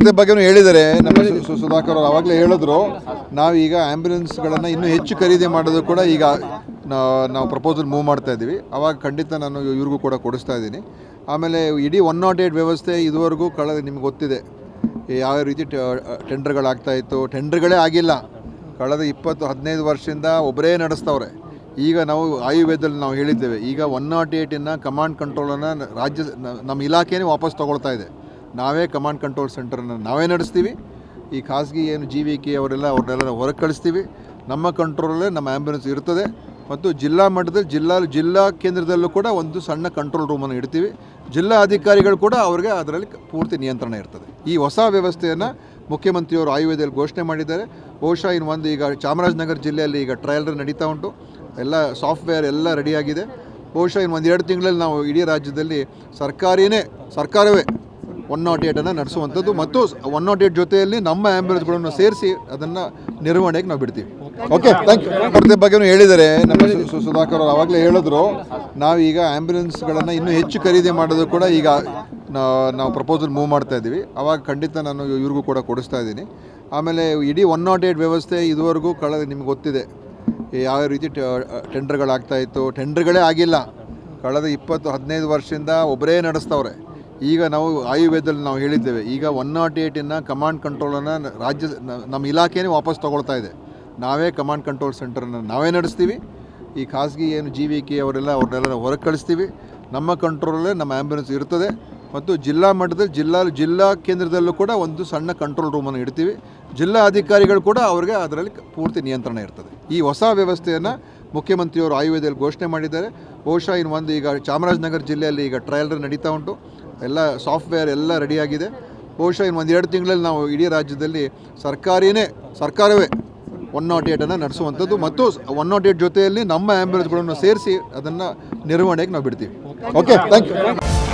ಕೊರತೆ ಬಗ್ಗೆನೂ ಹೇಳಿದರೆ ನಮ್ಮ ಸು- ಸುಧಾಕರ್ ಅವರು ಆವಾಗಲೇ ಹೇಳಿದ್ರು ನಾವೀಗ ಆ್ಯಂಬುಲೆನ್ಸ್ಗಳನ್ನು ಇನ್ನೂ ಹೆಚ್ಚು ಖರೀದಿ ಮಾಡೋದು ಕೂಡ ಈಗ ನಾವು ಪ್ರಪೋಸಲ್ ಮೂವ್ ಮಾಡ್ತಾ ಇದ್ದೀವಿ. ಅವಾಗ ಖಂಡಿತ ನಾನು ಇವ್ರಿಗೂ ಕೂಡ ಕೊಡಿಸ್ತಾ ಇದ್ದೀನಿ. ಆಮೇಲೆ ಇಡೀ ಒನ್ ನಾಟ್ ಏಟ್ ವ್ಯವಸ್ಥೆ ಇದುವರೆಗೂ ಕಳೆದ ನಿಮ್ಗೆ ಗೊತ್ತಿದೆ. ಯಾವ ರೀತಿ ಟೆಂಡರ್ಗಳಾಗ್ತಾ ಇತ್ತು. ಟೆಂಡರ್ಗಳೇ ಆಗಿಲ್ಲ. ಕಳೆದ ಇಪ್ಪತ್ತು, ಹದಿನೈದು ವರ್ಷದಿಂದ ಒಬ್ಬರೇ ನಡೆಸ್ತವ್ರೆ. ಈಗ ನಾವು ಆಯುರ್ವೇದದಲ್ಲಿ ನಾವು ಹೇಳಿದ್ದೇವೆ. ಈಗ ಒನ್ ನಾಟ್ ಏಯ್ಟಿನ ಕಮಾಂಡ್ ಕಂಟ್ರೋಲನ್ನು ರಾಜ್ಯ ನಮ್ಮ ಇಲಾಖೆಯೇ ವಾಪಸ್ ತಗೊಳ್ತಾ ಇದೆ. ನಾವೇ ಕಮಾಂಡ್ ಕಂಟ್ರೋಲ್ ಸೆಂಟರನ್ನು ನಾವೇ ನಡೆಸ್ತೀವಿ. ಈ ಖಾಸಗಿ ಏನು ಜಿ ವಿ ಕೆ ಅವರೆಲ್ಲ ಅವ್ರನ್ನೆಲ್ಲ ಹೊರಗೆ ಕಳಿಸ್ತೀವಿ ನಮ್ಮ ಕಂಟ್ರೋಲಲ್ಲೇ ನಮ್ಮ ಆ್ಯಂಬುಲೆನ್ಸ್ ಇರ್ತದೆ. ಮತ್ತು ಜಿಲ್ಲಾ ಮಟ್ಟದಲ್ಲಿ ಜಿಲ್ಲಾ ಜಿಲ್ಲಾ ಕೇಂದ್ರದಲ್ಲೂ ಕೂಡ ಒಂದು ಸಣ್ಣ ಕಂಟ್ರೋಲ್ ರೂಮನ್ನು ಇಡ್ತೀವಿ. ಜಿಲ್ಲಾ ಅಧಿಕಾರಿಗಳು ಕೂಡ ಅವ್ರಿಗೆ ಅದರಲ್ಲಿ ಪೂರ್ತಿ ನಿಯಂತ್ರಣ ಇರ್ತದೆ. ಈ ಹೊಸ ವ್ಯವಸ್ಥೆಯನ್ನು ಮುಖ್ಯಮಂತ್ರಿಯವರು ಆಯುರ್ವೇದದಲ್ಲಿ ಘೋಷಣೆ ಮಾಡಿದ್ದಾರೆ. ಬಹುಶಃ ಇನ್ನು ಒಂದು ಈಗ ಚಾಮರಾಜನಗರ ಜಿಲ್ಲೆಯಲ್ಲಿ ಈಗ ಟ್ರಯಲ್ ನಡೀತಾ ಉಂಟು. ಎಲ್ಲ ಸಾಫ್ಟ್ವೇರ್ ಎಲ್ಲ ರೆಡಿಯಾಗಿದೆ ಬಹುಶಃ ಇನ್ನು ಒಂದು ಎರಡು ತಿಂಗಳಲ್ಲಿ ನಾವು ಇಡೀ ರಾಜ್ಯದಲ್ಲಿ ಸರ್ಕಾರಿಯೇ ಸರ್ಕಾರವೇ ಒನ್ ನಾಟ್ ಏಟನ್ನು ನಡೆಸುವಂಥದ್ದು ಮತ್ತು ಒನ್ ನಾಟ್ ಏಟ್ ಜೊತೆಯಲ್ಲಿ ನಮ್ಮ ಆ್ಯಂಬುಲೆನ್ಸ್ಗಳನ್ನು ಸೇರಿಸಿ ಅದನ್ನು ನಿರ್ವಹಣೆಗೆ ನಾವು ಬಿಡ್ತೀವಿ. ಓಕೆ. ಥ್ಯಾಂಕ್ ಯು ಅದ್ರ ಬಗ್ಗೆನೂ ಹೇಳಿದ್ದಾರೆ ನಮ್ಮ ಸುಧಾಕರ್ ಅವರು ಆವಾಗಲೇ ಹೇಳಿದ್ರು ನಾವೀಗ ಆ್ಯಂಬುಲೆನ್ಸ್ಗಳನ್ನು ಇನ್ನೂ ಹೆಚ್ಚು ಖರೀದಿ ಮಾಡೋದು ಕೂಡ ಈಗ ನಾವು ಪ್ರಪೋಸಲ್ ಮೂವ್ ಮಾಡ್ತಾ ಇದ್ದೀವಿ. ಅವಾಗ ಖಂಡಿತ ನಾನು ಇವ್ರಿಗೂ ಕೂಡ ಕೊಡಿಸ್ತಾ ಇದ್ದೀನಿ. ಆಮೇಲೆ ಇಡೀ ಒನ್ ನಾಟ್ ಏಟ್ ವ್ಯವಸ್ಥೆ ಇದುವರೆಗೂ ಕಳೆದ ನಿಮ್ಗೆ ಗೊತ್ತಿದೆ. ಯಾವ ರೀತಿ ಟೆಂಡರ್ಗಳಾಗ್ತಾ ಇತ್ತು. ಟೆಂಡರ್ಗಳೇ ಆಗಿಲ್ಲ. ಕಳೆದ ಇಪ್ಪತ್ತು ಹದಿನೈದು ವರ್ಷದಿಂದ ಒಬ್ಬರೇ ನಡೆಸ್ತವ್ರೆ. ಈಗ ನಾವು ಆಯುರ್ವೇದದಲ್ಲಿ ನಾವು ಹೇಳಿದ್ದೇವೆ, ಈಗ ಒನ್ ನಾಟ್ ಏಯ್ಟಿನ ಕಮಾಂಡ್ ಕಂಟ್ರೋಲನ್ನು ರಾಜ್ಯ, ನಮ್ಮ ಇಲಾಖೆನೇ ವಾಪಸ್ ತೊಗೊಳ್ತಾ ಇದೆ. ನಾವೇ ಕಮಾಂಡ್ ಕಂಟ್ರೋಲ್ ಸೆಂಟರನ್ನು ನಾವೇ ನಡೆಸ್ತೀವಿ. ಈ ಖಾಸಗಿ ಏನು ಜಿ ವಿ ಕೆ ಅವರೆಲ್ಲ ಅವ್ರನ್ನೆಲ್ಲ ಹೊರಗೆ ಕಳಿಸ್ತೀವಿ. ನಮ್ಮ ಕಂಟ್ರೋಲಲ್ಲೇ ನಮ್ಮ ಆ್ಯಂಬುಲೆನ್ಸ್ ಇರ್ತದೆ. ಮತ್ತು ಜಿಲ್ಲಾ ಮಟ್ಟದಲ್ಲಿ ಜಿಲ್ಲಾ ಜಿಲ್ಲಾ ಕೇಂದ್ರದಲ್ಲೂ ಕೂಡ ಒಂದು ಸಣ್ಣ ಕಂಟ್ರೋಲ್ ರೂಮನ್ನು ಇಡ್ತೀವಿ. ಜಿಲ್ಲಾ ಅಧಿಕಾರಿಗಳು ಕೂಡ ಅವ್ರಿಗೆ ಅದರಲ್ಲಿ ಪೂರ್ತಿ ನಿಯಂತ್ರಣ ಇರ್ತದೆ. ಈ ಹೊಸ ವ್ಯವಸ್ಥೆಯನ್ನು ಮುಖ್ಯಮಂತ್ರಿಯವರು ಆಯುರ್ವೇದದಲ್ಲಿ ಘೋಷಣೆ ಮಾಡಿದ್ದಾರೆ. ಬಹುಶಃ ಇನ್ನು ಒಂದು ಈಗ ಚಾಮರಾಜನಗರ ಜಿಲ್ಲೆಯಲ್ಲಿ ಈಗ ಟ್ರಯಲ್ ನಡೀತಾ ಉಂಟು. ಎಲ್ಲ ಸಾಫ್ಟ್ವೇರ್ ಎಲ್ಲ ರೆಡಿಯಾಗಿದೆ. ಬಹುಶಃ ಇನ್ನು ಒಂದೆರಡು ತಿಂಗಳಲ್ಲಿ ನಾವು ಇಡೀ ರಾಜ್ಯದಲ್ಲಿ ಸರ್ಕಾರಿನೇ, ಸರ್ಕಾರವೇ ಒನ್ ನಾಟ್ ಏಟನ್ನು ನಡೆಸುವಂಥದ್ದು ಮತ್ತು ಒನ್ ನಾಟ್ ಏಟ್ ಜೊತೆಯಲ್ಲಿ ನಮ್ಮ ಆ್ಯಂಬುಲೆನ್ಸ್ಗಳನ್ನು ಸೇರಿಸಿ ಅದನ್ನು ನಿರ್ವಹಣೆಗೆ ನಾವು ಬಿಡ್ತೀವಿ. Okay thank you